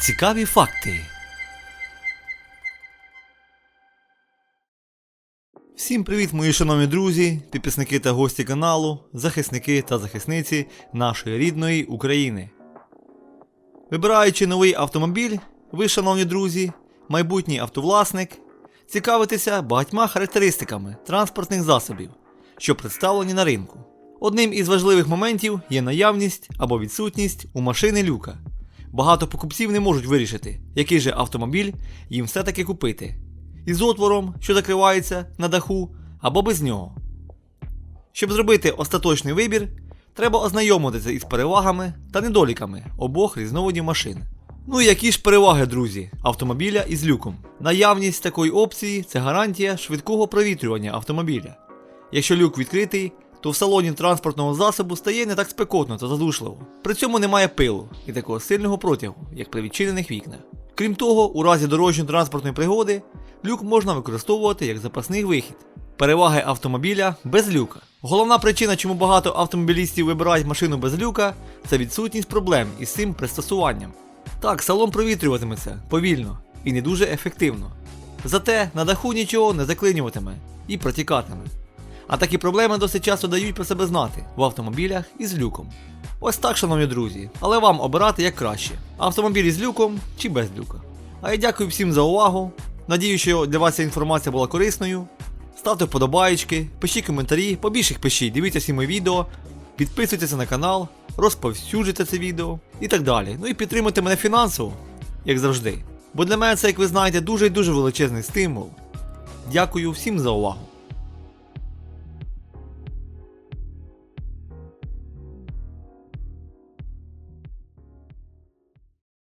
Цікаві факти. Всім привіт, мої шановні друзі, підписники та гості каналу, захисники та захисниці нашої рідної України. Вибираючи новий автомобіль, ви, шановні друзі, майбутній автовласник, цікавитеся багатьма характеристиками транспортних засобів, що представлені на ринку. Одним із важливих моментів є наявність або відсутність у машини люка. Багато покупців не можуть вирішити, який же автомобіль їм все-таки купити. Із отвором, що закривається на даху, або без нього. Щоб зробити остаточний вибір, треба ознайомитися із перевагами та недоліками обох різновидів машин. Ну і які ж переваги, друзі, автомобіля із люком? Наявність такої опції це гарантія швидкого провітрювання автомобіля. Якщо люк відкритий, то в салоні транспортного засобу стає не так спекотно та задушливо. При цьому немає пилу і такого сильного протягу, як при відчинених вікнах. Крім того, у разі дорожньо-транспортної пригоди люк можна використовувати як запасний вихід. Переваги автомобіля без люка. Головна причина, чому багато автомобілістів вибирають машину без люка, це відсутність проблем із цим пристосуванням. Так, салон провітрюватиметься повільно і не дуже ефективно. Зате на даху нічого не заклинюватиме і протікатиме. А такі проблеми досить часто дають про себе знати в автомобілях із люком. Ось так, шановні друзі, але вам обирати як краще: автомобіль із люком чи без люка. А я дякую всім за увагу. Надію, що для вас ця інформація була корисною. Ставте вподобаєчки, пишіть коментарі, побільше їх пишіть, дивіться всі мої відео, підписуйтесь на канал, розповсюджуйте це відео і так далі. Ну і підтримуйте мене фінансово, як завжди. Бо для мене це, як ви знаєте, дуже і дуже величезний стимул. Дякую всім за увагу.